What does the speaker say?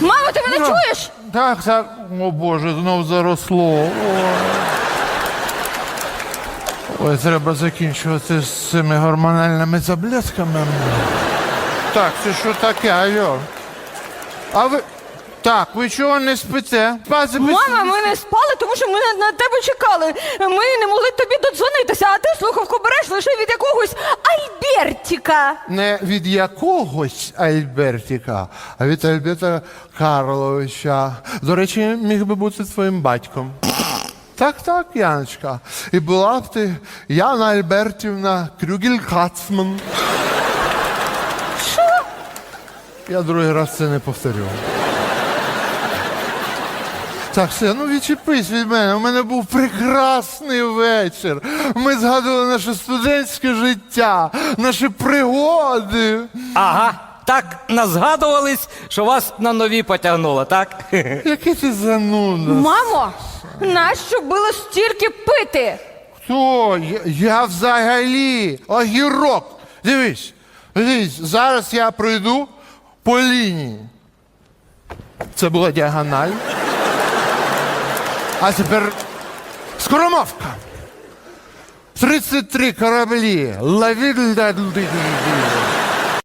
Мамо, ти мене чуєш? Так, так. О Боже, знов заросло. Ой. Ой, треба закінчувати з цими гормональними таблетками. Так, це що таке, алло? А ви. Так, ви чого не спите? Спати без- Мама, ми не спали, тому що ми на, на тебе чекали. Ми не могли тобі додзвонитися, а ти слухавку береш лише від якогось Альбертіка. Не від якогось Альбертіка, а від Альберта Карловича. До речі, міг би бути твоїм батьком. Так, так, Яночка. І була б ти Яна Альбертівна Крюгель Кацман. Що? Я другий раз це не повторю. Так, все, ну відчепись від мене. У мене був прекрасний вечір. Ми згадували наше студентське життя, наші пригоди. Ага, так назгадувались, що вас на нові потягнуло, так? Який ти зануда. Мамо, нащо було стільки пити? Хто? Я, я взагалі огірок. Дивись, дивись, зараз я пройду по лінії. Це була діагональ. А тепер скоромовка. 33 кораблі. Лавіль